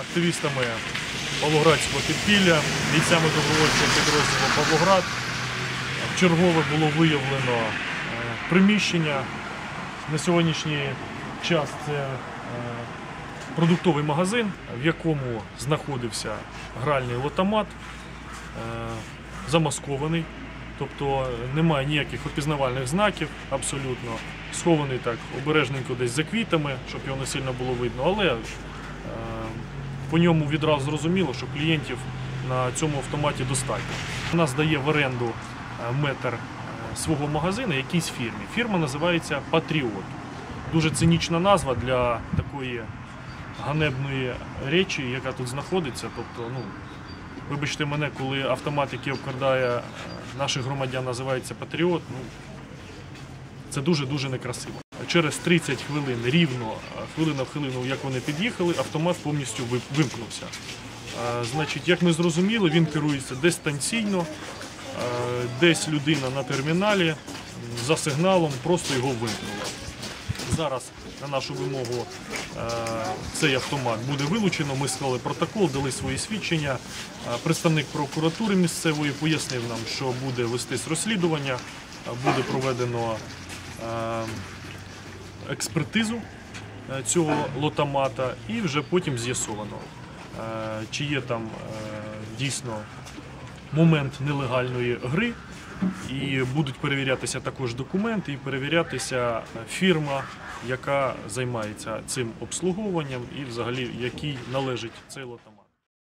активістами Павлоградського підпілля, бійцями добровольчого підрозділу Павлоград. Чергове було виявлено е, приміщення. На сьогоднішній час це е, продуктовий магазин, в якому знаходився гральний лотомат, е, замаскований, тобто немає ніяких опізнавальних знаків абсолютно. Схований так обережненько десь за квітами, щоб його не сильно було видно, але по ньому відразу зрозуміло, що клієнтів на цьому автоматі достатньо. Вона здає в оренду е, метр е, свого магазину якійсь фірмі. Фірма називається Патріот. Дуже цинічна назва для такої ганебної речі, яка тут знаходиться. Тобто, ну, вибачте мене, коли автомат, який обкрадає е, наших громадян, називається Патріот, ну, це дуже-дуже некрасиво. Через 30 хвилин рівно, е, хвилина в хвилину, як вони під'їхали, автомат повністю вимкнувся. Е, Значить, як ми зрозуміли, він керується дистанційно, е, десь людина на терміналі за сигналом просто його вимкнула. Зараз на нашу вимогу цей автомат буде вилучено. Ми склали протокол, дали свої свідчення. Представник прокуратури місцевої пояснив нам, що буде вестись розслідування, буде проведено експертизу е, цього лотомата і вже потім з'ясовано, е, чи є там е, дійсно момент нелегальної гри. І будуть перевірятися також документи і перевірятися фірма, яка займається цим обслуговуванням і взагалі якій належить цей лотомат.